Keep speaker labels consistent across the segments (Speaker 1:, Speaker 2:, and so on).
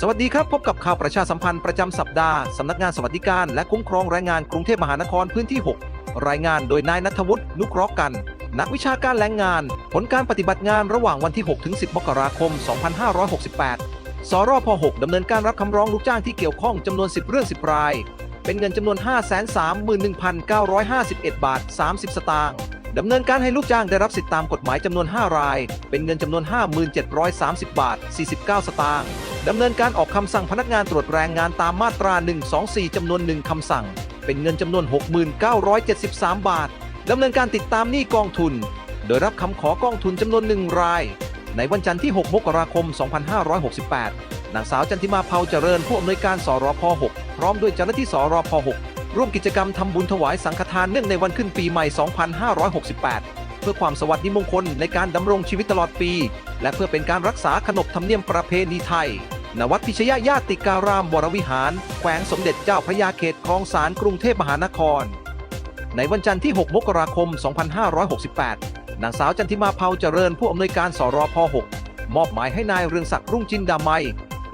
Speaker 1: สวัสดีครับ พบกับข่าวประชาสัมพันธ์ประจำสัปดาห์ สำนักงานสวัสดิการและคุ้มครองแรงงานกรุงเทพมหานครพื้นที่ 6 รายงานโดยนายนัทวุฒินุเคราะห์กัน นักวิชาการแรงงาน ผลการปฏิบัติงานระหว่างวันที่ 6 ถึง 10 มกราคม 2568 สรพ6ดำเนินการรับคำร้องลูกจ้างที่เกี่ยวข้องจำนวน 10 เรื่อง 10 ราย เป็นเงินจำนวน 531,951 บาท 30 สตางค์ดำเนินการให้ลูกจ้างได้รับสิทธิตามกฎหมายจำนวน 5 ราย เป็นเงินจำนวน 5730 บาท 49 สตางค์ ดำเนินการออกคำสั่งพนักงานตรวจแรงงานตามมาตรา 124 จำนวนหนึ่งคำสั่ง เป็นเงินจำนวน 6973 บาท ดำเนินการติดตามหนี้กองทุน โดยรับคำขอกองทุนจำนวนหนึ่งราย ในวันจันทร์ที่ 6 มกราคม 2568 นางสาวจันทิมาเผาเจริญผู้อำนวยการสรพ6พร้อมด้วยเจ้าหน้าที่สรพ6ร่วมกิจกรรมทำบุญถวายสังฆทานเนื่องในวันขึ้นปีใหม่ 2568เพื่อความสวัสดิมงคลในการดำรงชีวิตตลอดปี และเพื่อเป็นการรักษาขนบธรรมเนียมประเพณีไทย ณวัดพิชยญาติการามวรวิหาร แขวงสมเด็จเจ้าพระยาเขตคลองสารกรุงเทพมหานคร ในวันจันทร์ที่ 6 มกราคม 2568 นางสาวจันทิมาเผาเจริญผู้อำนวยการสรพ6มอบหมายให้นายเรืองศักดิ์รุ่งจินดามัย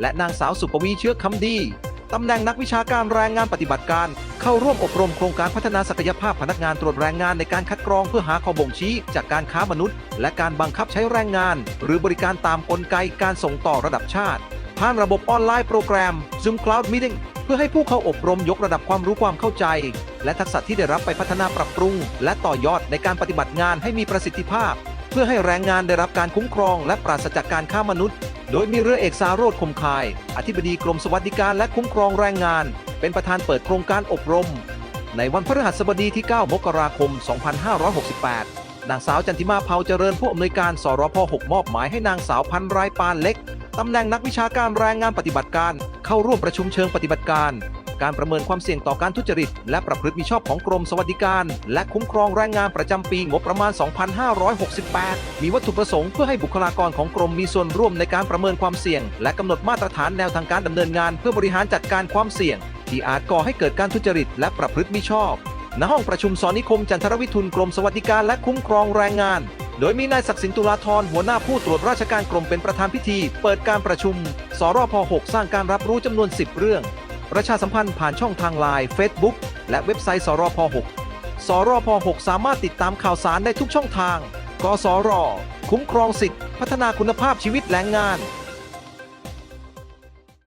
Speaker 1: และนางสาวสุปวีเชื้อคำดีตำแหน่งนักวิชาการแรงงานปฏิบัติการ เข้าร่วมอบรมโครงการพัฒนาศักยภาพพนักงานตรวจแรงงานในการคัดกรองเพื่อหาข้อบ่งชี้จากการค้ามนุษย์ และการบังคับใช้แรงงาน หรือบริการตามกลไกการส่งต่อระดับชาติ ผ่านระบบออนไลน์โปรแกรม Zoom Cloud Meeting เพื่อให้ผู้เข้าอบรมยกระดับความรู้ความเข้าใจ และทักษะที่ได้รับไปพัฒนาปรับปรุง และต่อยอดในการปฏิบัติงานให้มีประสิทธิภาพ เพื่อให้แรงงานได้รับการคุ้มครอง และปราศจากการค้ามนุษย์ โดยมีเรือเอกสาโรธคมคาย อธิบดีกรมสวัสดิการและคุ้มครองแรงงาน เป็นประธานเปิดโครงการอบรม ในวันพฤหัสบดีที่ 9 มกราคม 2568นางสาวจันทิมาเผาเจริญผู้อำนวยการสรพ6มอบหมายให้นางสาวพันรายปานเล็ก ตำแหน่งนักวิชาการแรงงานปฏิบัติการ เข้าร่วมประชุมเชิงปฏิบัติการ การประเมินความเสี่ยงต่อการทุจริต และประพฤติมิชอบของกรมสวัสดิการ และคุ้มครองแรงงานประจำปีงบประมาณ 2568 มีวัตถุประสงค์เพื่อให้บุคลากรของกรมมีส่วนร่วมในการประเมินความเสี่ยง และกำหนดมาตรฐานแนวทางการดำเนินงาน เพื่อบริหารจัดการความเสี่ยง ที่อาจก่อให้เกิดการทุจริต และประพฤติมิชอบณห้องประชุมสอนนิคมจันทรวิทุนกรมสวัสดิการและคุ้มครองแรงงาน โดยมีนายศักดิ์สินตุลาธรหัวหน้าผู้ตรวจราชการกรมเป็นประธานพิธี เปิดการประชุม สรพ6สร้างการรับรู้จำนวน 10 เรื่อง ประชาสัมพันธ์ผ่านช่องทางไลน์ Facebook และเว็บไซต์สรพ6สรพ6สามารถติดตามข่าวสารได้ทุกช่องทาง กสร คุ้มครองสิทธิพัฒนาคุณภาพชีวิตแรงงาน